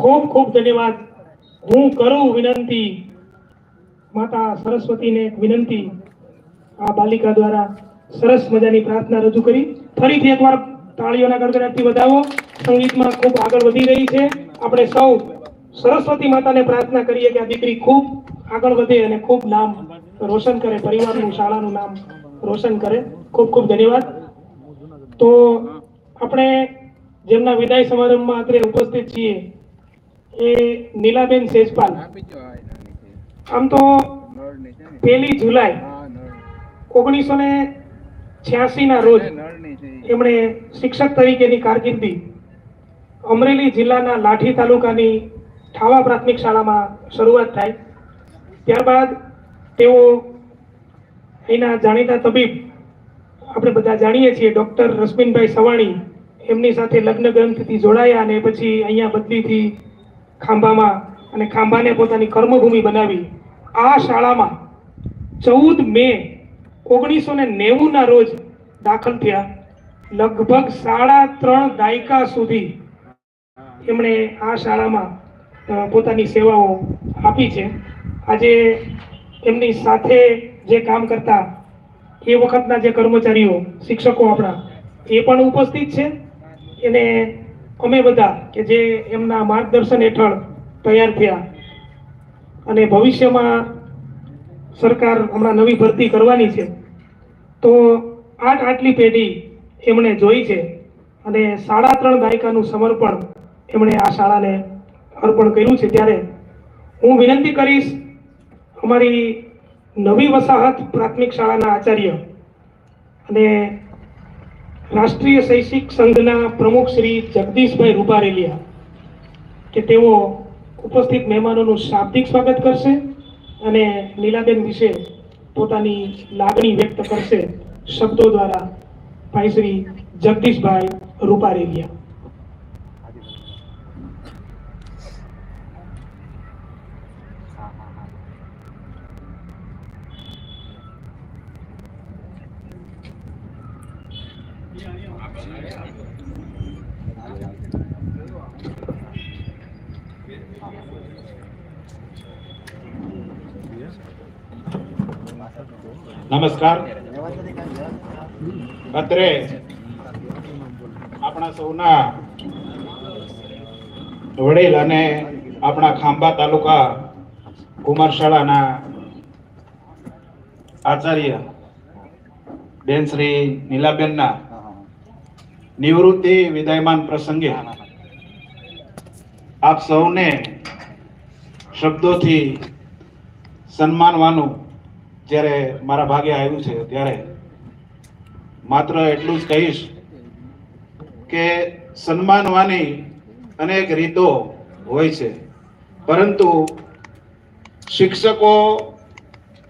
ખૂબ ખૂબ ધન્યવાદ. હું કરું વિનંતી માતા સરસ્વતીને વિનંતી. આ બાલિકા દ્વારા સરસ મજાની પ્રાર્થના રજૂ કરી. ફરીથી એકવાર તાળીઓના ગણગણાટથી વધાવો. સંગીતમાં ખૂબ આગળ વધી રહી છે. આપણે સૌ સરસ્વતી માતાને પ્રાર્થના કરીએ કે આ દીકરી ખૂબ આગળ વધે અને ખૂબ નામ રોશન કરે. પરિવારનું શાળાનું નામ રોશન કરે. ખૂબ ખૂબ ધન્યવાદ. તો આપણે જેમના વિદાય સમારંભમાં અત્રે ઉપસ્થિત છીએ એ નીલાબેન સેજપાલ આમ તો પહેલી જુલાઈ ઓગણીસો ને છ્યાસી ના રોજ એમણે શિક્ષક તરીકેની કારકિર્દી અમરેલી જિલ્લાના લાઠી તાલુકાની ઠાવા પ્રાથમિક શાળામાં શરૂઆત થાય. ત્યારબાદ તેઓ અહીંના જાણીતા તબીબ આપણે બધા જાણીએ છીએ ડૉક્ટર રશ્મિનભાઈ સવાણી એમની સાથે લગ્ન ગ્રંથથી જોડાયા અને પછી અહીંયા બદલીથી ખાંભામાં અને ખાંભાને પોતાની કર્મભૂમિ બનાવી આ શાળામાં ચૌદ મે ઓગણીસો ને નેવુંના રોજ દાખલ થયા. લગભગ સાડા ત્રણ દાયકા સુધી એમણે આ શાળામાં પોતાની સેવાઓ આપી છે. આજે એમની સાથે જે કામ કરતા એ વખતના જે કર્મચારીઓ, શિક્ષકો આપણા, એ પણ ઉપસ્થિત છે. એને અમે બધા કે જે એમના માર્ગદર્શન હેઠળ તૈયાર થયા અને ભવિષ્યમાં સરકાર હમણાં નવી ભરતી કરવાની છે, તો આઠ આટલી પેઢી એમણે જોઈ છે અને સાડા ત્રણ દાયકાનું સમર્પણ એમણે આ શાળાને અર્પણ કર્યું છે. ત્યારે હું વિનંતી કરીશ, અમારી નવી વસાહત પ્રાથમિક શાળાના આચાર્ય અને રાષ્ટ્રીય શૈક્ષિક સંઘના પ્રમુખ શ્રી જગદીશભાઈ રૂપારેલિયા કે તેઓ ઉપસ્થિત મહેમાનોનું શાબ્દિક સ્વાગત કરશે અને નીલાબેન વિશે પોતાની લાગણી વ્યક્ત કરશે શબ્દો દ્વારા ભાઈ શ્રી જગદીશભાઈ રૂપારેલિયા. નમસ્કાર. અત્રે આપણા સૌના વડીલ અને આપણા ખાંભા તાલુકા કુમાર શાળાના આચાર્ય બેન શ્રી નીલાબેનના નિવૃત્તિ વિદાયમાન પ્રસંગે આપ સૌને શબ્દોથી સન્માનવાનું જ્યારે મારા ભાગે આવ્યું છે ત્યારે માત્ર એટલું જ કહીશ કે સન્માનવાની અનેક રીતો હોય છે. પરંતુ શિક્ષકો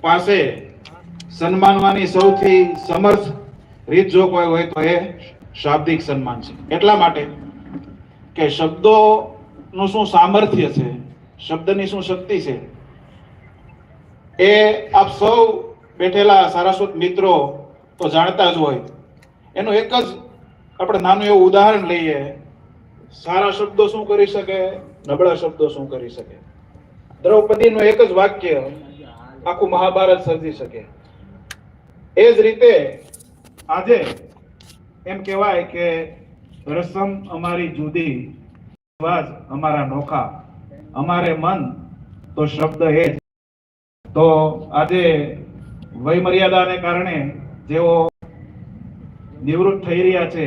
પાસે સન્માનવાની સૌથી સમર્થ રીત જો કોઈ હોય તો એ શાબ્દિક સન્માન છે. એટલા માટે કે શબ્દોનું શું સામર્થ્ય છે? શબ્દની શું શક્તિ છે? એ આપ સૌ બેઠેલા સારસ્વત મિત્રો તો જાણતા જ હોય. એનું એક જ આપણે નાનું એવું ઉદાહરણ લઈએ. સારા શબ્દો શું કરી શકે? નબળા શબ્દો શું કરી શકે? દ્રૌપદીનું એક જ વાક્ય આખું મહાભારત સર્જી શકે. એ જ રીતે આજે એમ કહેવાય કે રસમ અમારી જુદી, રિવાજ અમારા નોખા. અમારે મન તો શબ્દ એ જ તો આજે વય મર્યાદાને કારણે જેઓ નિવૃત્ત થઈ રહ્યા છે